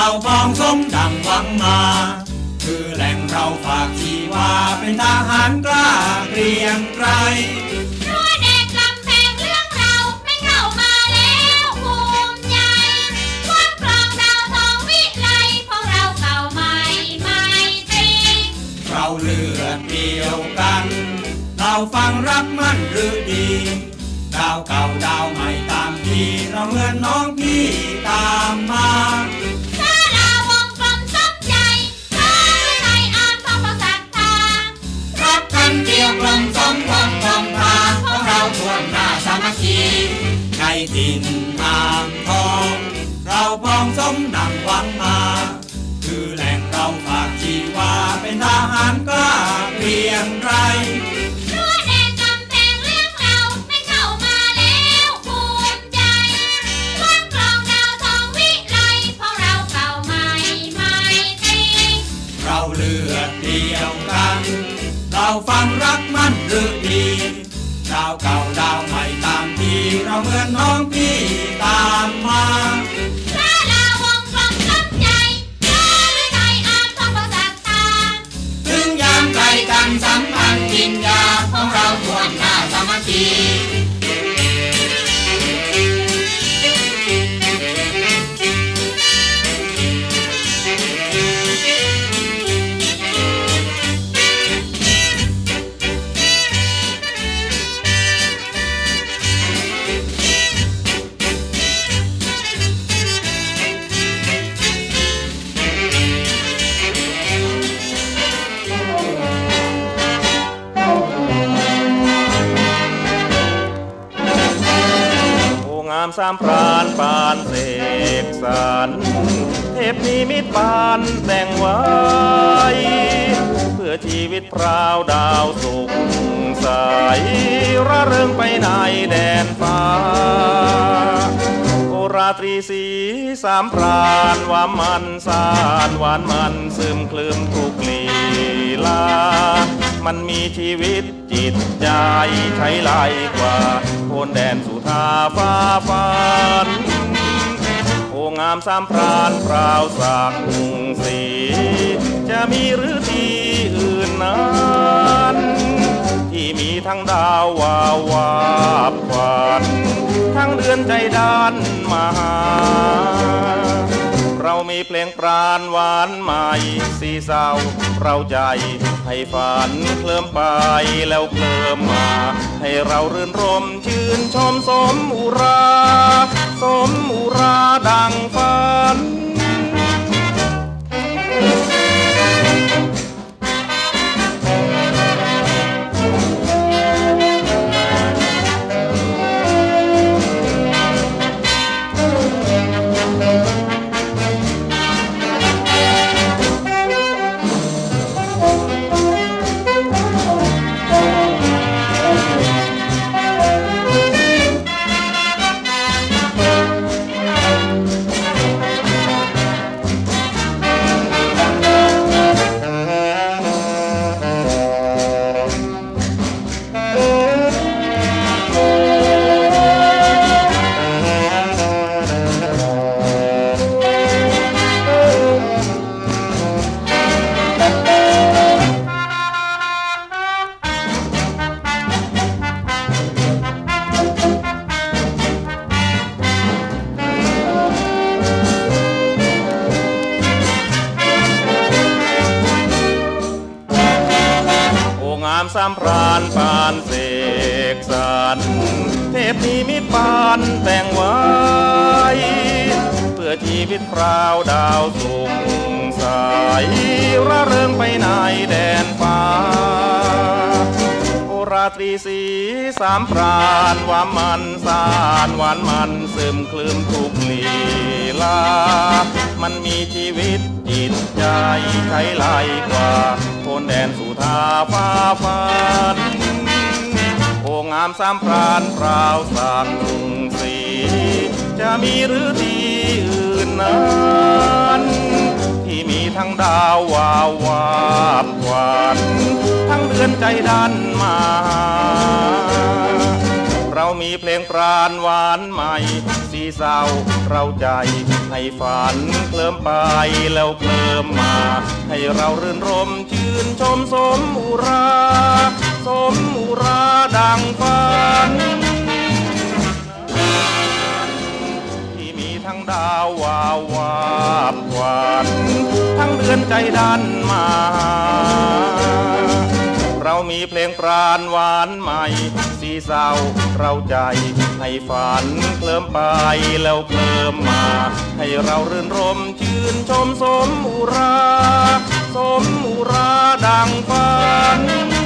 เราพองสมดังหวังมา คือแหล่งเราฝากชีวาเป็นทหารกล้าเกรียงไกรรั้วแดงกำแพงเรื่องเราไม่เข้ามาแล้วภูมิใจวัดกรองดาวทองวิไลพวกเราเก่าใหม่ไม่ตรีเราเลือดเดียวกัน เราฟังรักมั่นหรือดีดาวเก่าดาวใหม่ตามทีเราเหมือนน้องพี่ตามมาสา ในดินอ่างทอง เราพองสมดังหวังมา คือแหล่งเราฝากชีวาเป็นทหารกล้าเกรียงไกรรั้วแดงกำแพงเรื่องเราไม่เข้ามาแล้วภูมิใจวัดกรองดาวทองวิไลพวกเราเก่าใหม่ไม่ตรีเราเลือดเดียวกัน เราฟังรักมันหรือดี ดาวเก่าดาวใหม่ตามทีเราเหมือนน้องพี่ตามมาสาามสามพรานปานเสกสรรเทพนิมิตปานแต่งไว้ เพื่อชีวิตพราวดาวสุขใสระเริงไปในแดนฟ้าโอราตรีสีสามพรานว่ามันสานหวานมันซึมคลืมทุกลีลา มันมีชีวิตจิตใจใช้ไล่กว่า โคนแดนสุธาฟ้าฟันโอ้งามสามพรานพราวสักสี จะมีหรือที่อื่นนั้นที่มีทั้งดาววาววาบควันทั้งเดือนใจด้านมหา มีเพลงปราณหวานใหม่สีเศร้าเราใจให้ฝันเคลิ้มไปแล้วเคลิ้มมา ให้เรารื่นรมชื่นชมสมอุรา สามพรานปานเสกสรรเทพนิมิตปานแต่งไว้ เพื่อชีวิตพราวดาวสุขใสระเริงไปในแดนฟ้าโอราตรีสีสามพรานว่ามันสานหวานมันซึมคลืมทุกลีลา มันมีชีวิตจิตใจใช้ไลกว่า นแดนสุธาฟ้าฟันโอ้งามสามพรานพราวสักสี จะมีหรือที่อื่นนั้นที่มีทั้งดาววาววาบควันทั้งเดือนใจดันมา เรามีเพลงปราณหวานใหม่สีเศร้าเราใจให้ฝันเคลิมไปแล้วเคลิ้มมา ให้เรารื่นรมช นชมสมอุรา สมอุราดังฝัน ที่มีทั้งดาววาววาบหวานทั้งเดือนใจดันมาหาเรา มีเพลงปราณหวานใหม่ สีเศร้าเราใจ ให้ฝันเคลิมไปแล้วเคลิ้มมา ให้เรารื่นรมชื่นชมสมอุรา สมอุราดังฝัน